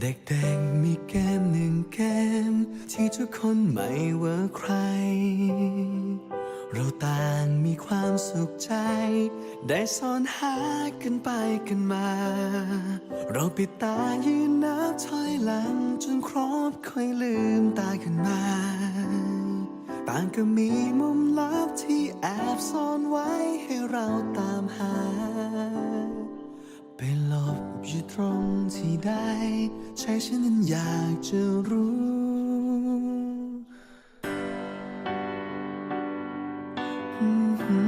เด็กๆมีเกมหนึ่งเกม ที่ทุกคนไม่ว่าใคร เราต่างมีความสุขใจ ได้ซ่อนหากันไปกันมา เราปิดตายืนนับถอยหลัง จนครบค่อยลืมตาขึ้นมา ต่างก็มีมุมลับที่แอบซ่อนไว้ให้เราตามหา ไปหลบอยู่ตรงที่ใดใจฉันนั้นอยากจะรู้อ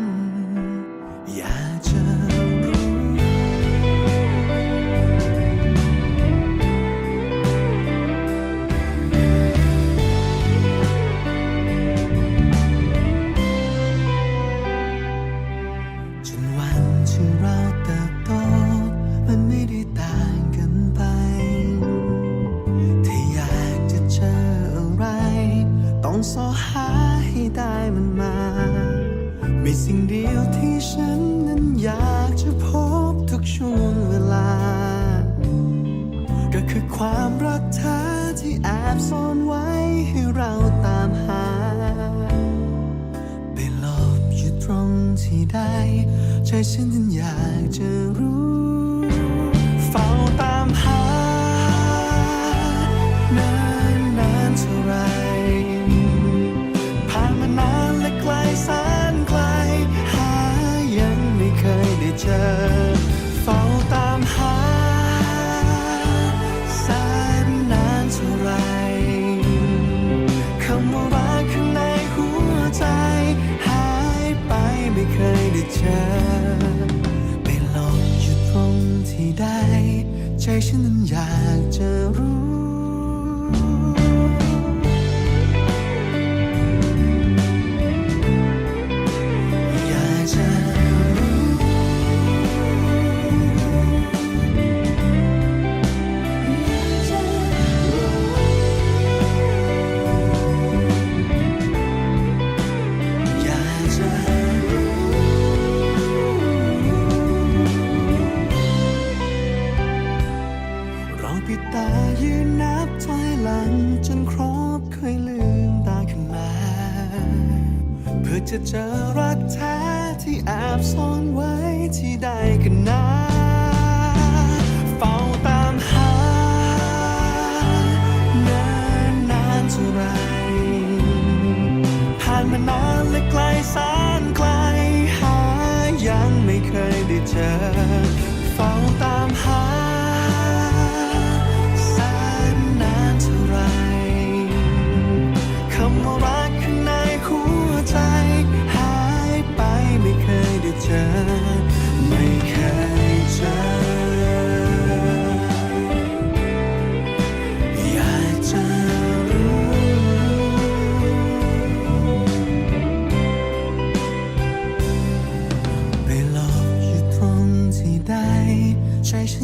ต่างกันไป ถ้าอยากจะเจออะไร ต้องสอหาให้ได้มันมา มีสิ่งเดียวที่ฉันนั้นอยากจะพบทุกช่วงเวลา ก็คือความรักแท้ที่แอบซ่อนไว้ให้เราตามหา ไปหลบอยู่ตรงที่ใดใจฉันนั้นอยากจะรู้ ใจฉันนั้นอยากจะรู้ จนครบเคยลืมตาขึ้นมา เพื่อจะเจอรักแท้ที่แอบซ่อนไว้ที่ใดกัน ใดใจฉัน